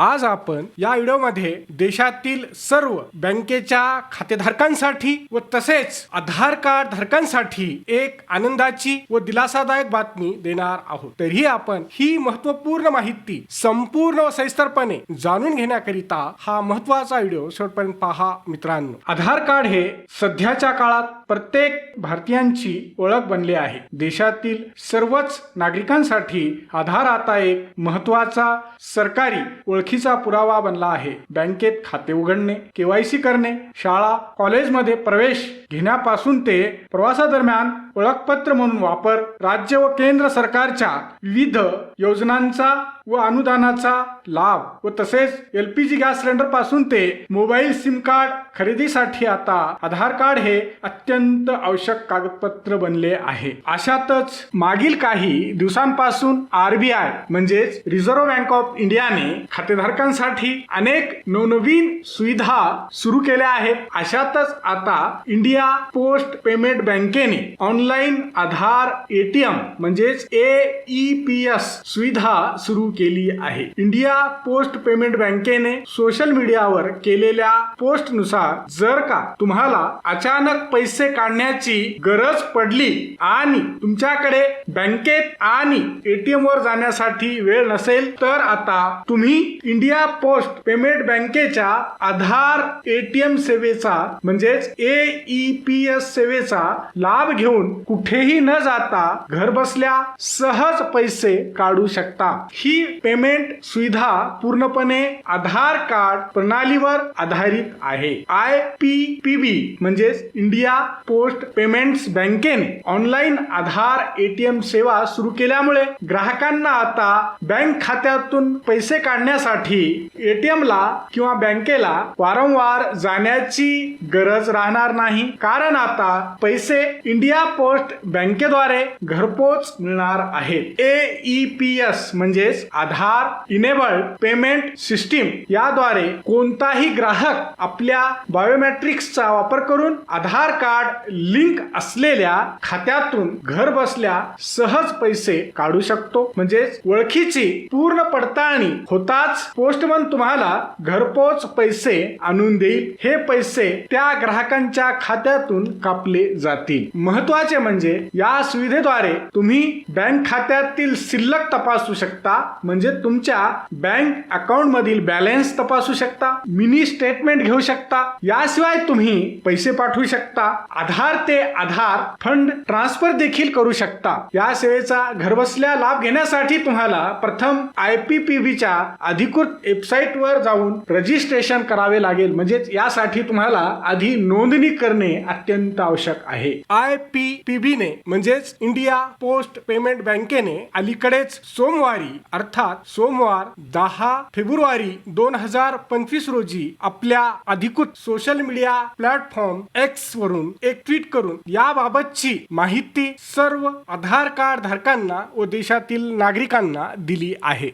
आज आपण या व्हिडिओमध्ये देशातील सर्व बँकेच्या खातेधारकांसाठी व तसेच आधार कार्ड धारकांसाठी एक आनंदाची व दिलासादायक बातमी देणार आहोत. तरीही आपण ही महत्त्वपूर्ण माहिती संपूर्ण व सविस्तरपणे जाणून घेण्याकरिता हा महत्त्वाचा व्हिडिओ शेवटपर्यंत पहा मित्रांनो. आधार कार्ड हे सध्याच्या काळात प्रत्येक भारतीयांची ओळख बनले आहे. देशातील सर्वच नागरिकांसाठी आधार आता एक महत्त्वाचा सरकारी ओळख ओळखीचा पुरावा बनला आहे. बँकेत खाते उघडणे केवायसी करणे शाळा कॉलेजमध्ये प्रवेश घेण्यापासून ते प्रवासादरम्यान ओळखपत्र म्हणून वापर राज्य व केंद्र सरकारच्या विविध योजनांचा व अनुदानाचा लाभ व तसेच एलपीजी गॅस सिलेंडरपासून ते मोबाईल सिम कार्ड खरेदीसाठी आता आधार कार्ड हे अत्यंत आवश्यक कागदपत्र बनले आहे. अशातच मागील काही दिवसांपासून आरबीआय म्हणजेच रिझर्व्ह बँक ऑफ इंडियाने खाते खातेधारकांसाठी अनेक नवनवीन सुविधा सुरू केल्या आहेत. अशातच आता इंडिया पोस्ट पेमेंट बँकेने ऑनलाईन आधार एटीएम म्हणजेच ए पी एस सुविधा सुरू केली आहे. इंडिया पोस्ट पेमेंट बँकेने सोशल मीडियावर केलेल्या पोस्टनुसार जर का तुम्हाला अचानक पैसे काढण्याची गरज पडली आणि तुमच्याकडे बँकेत आणि एटीएम वर जाण्यासाठी वेळ नसेल तर आता तुम्ही इंडिया पोस्ट पेमेंट बँकेच्या आधार एटीएम सेवेचा म्हणजेच ए पी एस सेवेचा लाभ घेऊन कुठेही न जाता घर बसल्या सहज पैसे काढू शकता. ही पेमेंट सुविधा पूर्णपणे आधार कार्ड प्रणालीवर आधारित आहे. आय पी पी बी म्हणजेच इंडिया पोस्ट पेमेंट्स बँकेने ऑनलाईन आधार एटीएम सेवा सुरू केल्यामुळे ग्राहकांना आता बँक खात्यातून पैसे काढण्यासाठी एटीएम ला किंवा बँकेला वारंवार जाण्याची गरज राहणार नाही. कारण आता पैसे इंडिया पोस्ट बँकेद्वारे घरपोच मिळणार आहेत. ए पी एस म्हणजेच आधार इनेबल्ड पेमेंट सिस्टीम याद्वारे कोणताही ग्राहक आपल्या बायोमेट्रिक्सचा वापर करून आधार कार्ड लिंक असलेल्या खात्यातून घर बसल्या सहज पैसे काढू शकतो. म्हणजेच ओळखीची पूर्ण पडताळणी होताच पोस्टमन तुम्हाला घरपोच पैसे आणून देईल. हे पैसे त्या ग्राहकांच्या खात्यातून कापले जातील. महत्त्वाचे म्हणजे या सुविधेद्वारे तुम्ही बँक खात्यातील शिल्लक तपासू शकता. म्हणजे तुमच्या बँक अकाउंट मधील बॅलन्स तपासू शकता. मिनी स्टेटमेंट घेऊ शकता. याशिवाय तुम्ही पैसे पाठवू शकता. आधार ते आधार फंड ट्रान्सफर देखील करू शकता. या सेवेचा घरबसल्या लाभ घेण्यासाठी तुम्हाला प्रथम आय पी पी बीच्या अधिकृत वेबसाईटवर जाऊन रजिस्ट्रेशन करावे लागेल. म्हणजेच यासाठी तुम्हाला आधी नोंदणी करणे अत्यंत आवश्यक आहे. आय पी पी बी ने म्हणजेच इंडिया पोस्ट पेमेंट बँकेने अलीकडेच सोमवारी अर्थात सोमवार दहा फेब्रुवारी दोन हजार पंचवीस रोजी आपल्या अधिकृत सोशल मीडिया प्लॅटफॉर्म एक्स वरून एक ट्विट करून याबाबतची माहिती सर्व आधार कार्ड धारकांना व देशातील नागरिकांना दिली आहे.